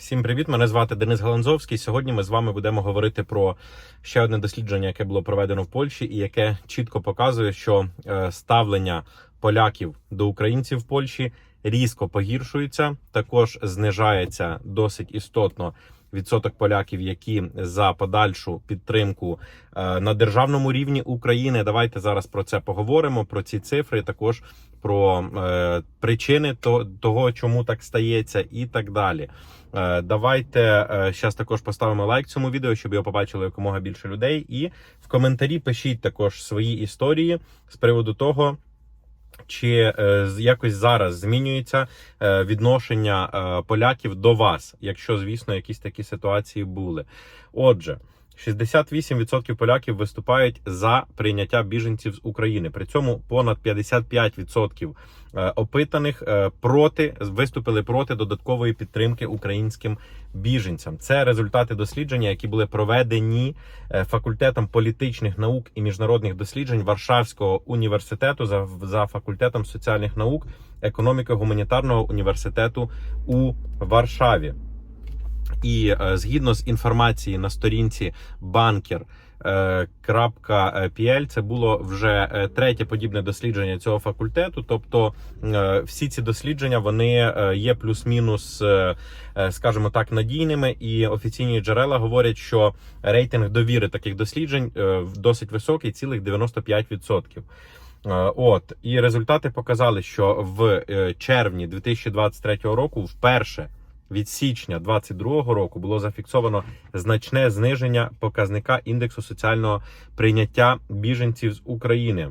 Всім привіт! Мене звати Денис Галанзовський. Сьогодні ми з вами будемо говорити про ще одне дослідження, яке було проведено в Польщі, і яке чітко показує, що е, ставлення поляків до українців в Польщі різко погіршується. Також знижається досить істотно відсоток поляків, які за подальшу підтримку е, на державному рівні України. Давайте зараз про це поговоримо. Про ці цифри, також про е, причини того, чому так стається, і так далі. Е, Давайте зараз також поставимо лайк цьому відео, щоб його побачило якомога більше людей. І в коментарі пишіть також свої історії з приводу того. Чи е, якось зараз змінюється е, відношення е, поляків до вас, якщо, звісно, якісь такі ситуації були? Отже, 68% поляків виступають за прийняття біженців з України. При цьому понад 55% е, опитаних е, проти виступили проти додаткової підтримки українським біженцям. Це результати дослідження, які були проведені е, факультетом політичних наук і міжнародних досліджень Варшавського університету за, за факультетом соціальних наук, економіки гуманітарного університету у Варшаві. І е, згідно з інформації на сторінці банкер. .pl, це було вже е, третє подібне дослідження цього факультету. Тобто е, всі ці дослідження вони е, є плюс-мінус, е, е, скажімо так, надійними. І офіційні джерела говорять, що рейтинг довіри таких досліджень е, досить високий, цілих 95%. Е, От і результати показали, що в е, червні 2023 року вперше від січня 2022 року було зафіксовано значне зниження показника індексу соціального прийняття біженців з України.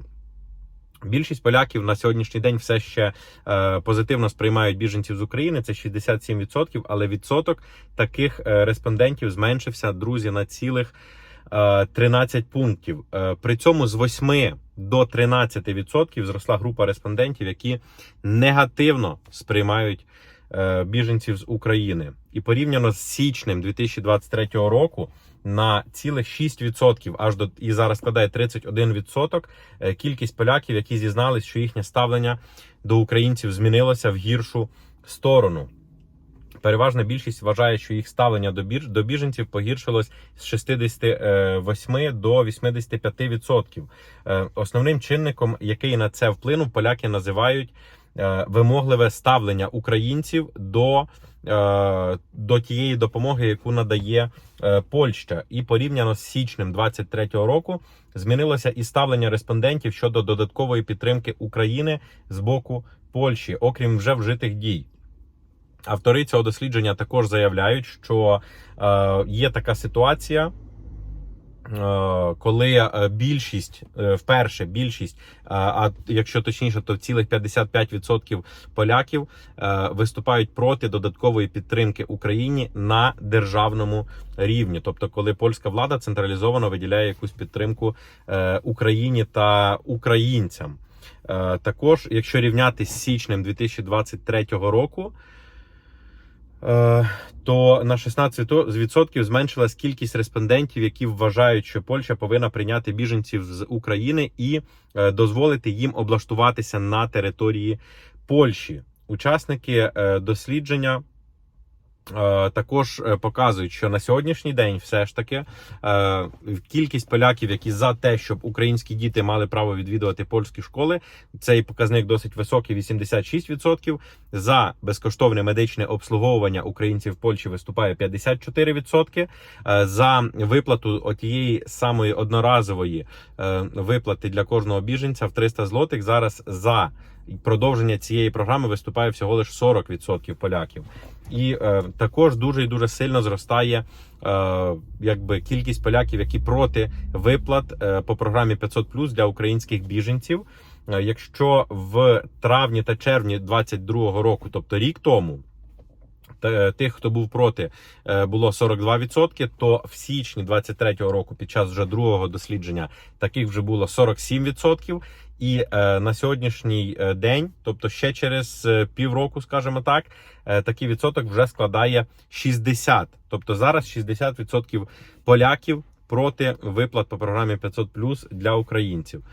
Більшість поляків на сьогоднішній день все ще е, позитивно сприймають біженців з України. Це 67%, але відсоток таких е, респондентів зменшився, друзі, на цілих е, 13 пунктів. Е, при цьому з 8 до 13% зросла група респондентів, які негативно сприймають біженців з України. І порівняно з січнем 2023 року на цілих 6% аж до і зараз складає 31% е, кількість поляків, які зізнались, що їхнє ставлення до українців змінилося в гіршу сторону. Переважна більшість вважає, що їх ставлення до біженців погіршилось з 68 до 85%. Е, Основним чинником, який на це вплинув, поляки називають е, вимогливе ставлення українців до, е, до тієї допомоги, яку надає е, Польща. І порівняно з січнем 23-го року змінилося і ставлення респондентів щодо додаткової підтримки України з боку Польщі, окрім вже вжитих дій. Автори цього дослідження також заявляють, що е, є така ситуація. Е, Коли е, більшість е, вперше більшість, а якщо точніше, то цілих 55% поляків виступають проти додаткової підтримки Україні на державному рівні. Тобто, коли польська влада централізовано виділяє якусь підтримку Україні та українцям. Також, якщо рівняти з січнем 2023 року. Е, то на 16% зменшилась кількість респондентів, які вважають, що Польща повинна прийняти біженців з України і е, дозволити їм облаштуватися на території Польщі. Учасники е, дослідження. Е, Також е, показують, що на сьогоднішній день все ж таки е, кількість поляків, які за те, щоб українські діти мали право відвідувати польські школи, цей показник досить високий 86%. За безкоштовне медичне обслуговування українців в Польщі виступає 54%. Е, За виплату отієї самої одноразової виплати для кожного біженця в 300 злотих зараз за продовження цієї програми виступає всього лише 40% поляків. І е, також дуже і дуже сильно зростає е, якби кількість поляків, які проти виплат е, по програмі 500 для українських біженців. Е, Якщо в травні та червні 22-го року, тобто рік тому, тих, хто був проти, е, було 42%, то в січні 23-го року, під час вже другого дослідження, таких вже було 47%. І е, на сьогоднішній е, день, тобто ще через е, півроку, скажімо так, е, такий відсоток вже складає 60. Тобто зараз 60% поляків проти виплат по програмі 500 для українців.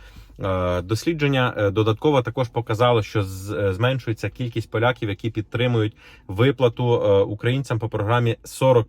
Е, Дослідження е, додатково також показало, що е, зменшується кількість поляків, які підтримують виплату українцям по програмі 40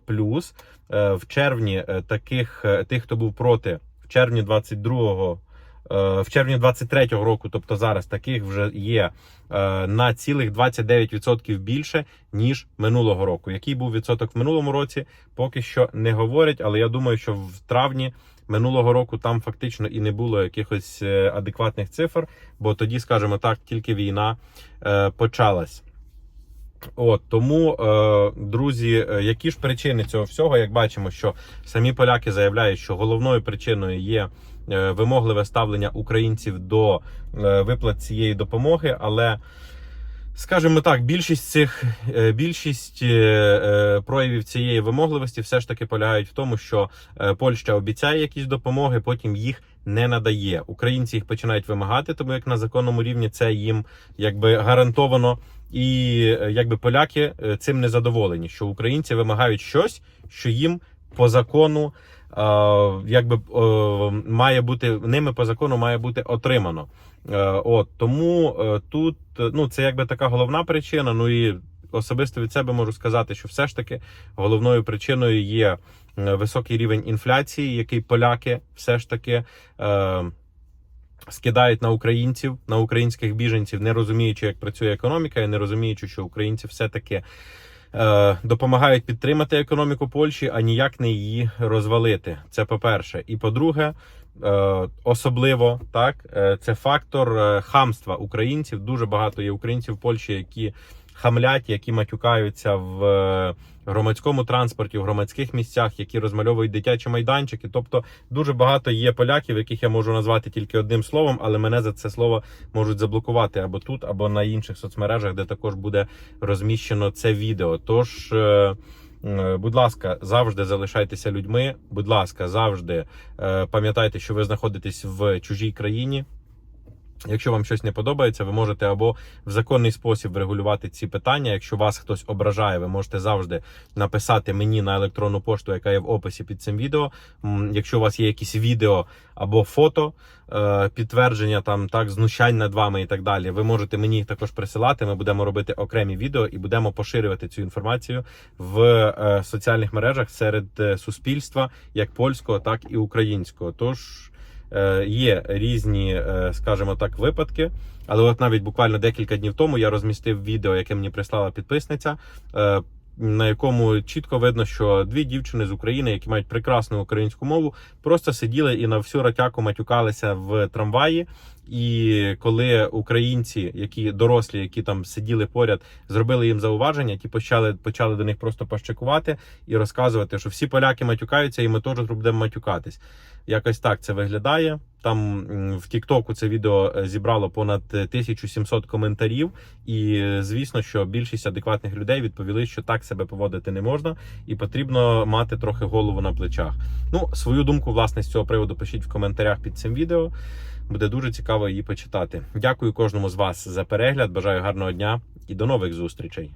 Е, В червні таких тих, хто був проти, в червні 22-го, е, в червні 23-го року, тобто зараз таких вже є е, на цілих 29% більше ніж минулого року. Який був відсоток в минулому році, поки що не говорять, але я думаю, що в травні минулого року там фактично і не було якихось е, адекватних цифр, бо тоді, скажімо так, тільки війна е, почалась. От тому, е, друзі, е, які ж причини цього всього, як бачимо, що самі поляки заявляють, що головною причиною є е, вимогливе ставлення українців до е, виплат цієї допомоги, але Скажімо так, більшість цих е, більшість е, е, проявів цієї вимогливості все ж таки полягають в тому, що е, Польща обіцяє якісь допомоги, потім їх не надає. Українці їх починають вимагати, тому як на законному рівні це їм якби гарантовано. І е, якби поляки е, цим не задоволені, що українці вимагають щось, що їм по закону. Якби має бути ними по закону має бути отримано. Е, От тому е, тут ну це якби така головна причина. Ну і особисто від себе можу сказати, що все ж таки головною причиною є е, високий рівень інфляції, який поляки все ж таки. Скидають на українців, на українських біженців, не розуміючи, як працює економіка, і не розуміючи, що українці все-таки е, допомагають підтримати економіку Польщі, а ніяк не її розвалити. Це по-перше. І по-друге, е, особливо так, е, це фактор е, хамства українців. Дуже багато є українців в Польщі, які хамлять, які матюкаються в е, громадському транспорті, в громадських місцях, які розмальовують дитячі майданчики. Тобто дуже багато є поляків, яких я можу назвати тільки одним словом, але мене за це слово можуть заблокувати або тут, або на інших соцмережах, де також буде розміщено це відео. Тож. е, е, Будь ласка, завжди залишайтеся людьми. Будь ласка, завжди пам'ятайте, що ви знаходитесь в чужій країні. Якщо вам щось не подобається, ви можете або в законний спосіб врегулювати ці питання. Якщо вас хтось ображає, ви можете завжди написати мені на електронну пошту, яка є в описі під цим відео. Якщо у вас є якісь відео або фото, е, підтвердження там так знущань над вами і так далі, ви можете мені їх також присилати. Ми будемо робити окремі відео і будемо поширювати цю інформацію в е, соціальних мережах серед е, суспільства, як польського, так і українського. Тож. Е, Є різні, е, скажімо так, випадки. Але от навіть буквально декілька днів тому я розмістив відео, яке мені прислала підписниця, е, на якому чітко видно, що дві дівчини з України, які мають прекрасну українську мову, просто сиділи і на всю ратяку матюкалися в трамваї. І коли українці, які дорослі, які там сиділи поряд, зробили їм зауваження, ті почали почали до них просто пощекувати і розказувати, що всі поляки матюкаються, і ми теж будемо матюкатись. Якось так це виглядає. Там в Тіктоку це відео е, зібрало понад е, 1700 коментарів, і е, звісно, що більшість адекватних людей відповіли, що так себе поводити не можна, і потрібно мати трохи голову на плечах. Ну, свою думку, власне, з цього приводу пишіть в коментарях під цим відео. Буде дуже цікаво її почитати. Дякую кожному з вас за перегляд. Бажаю гарного дня і до нових зустрічей.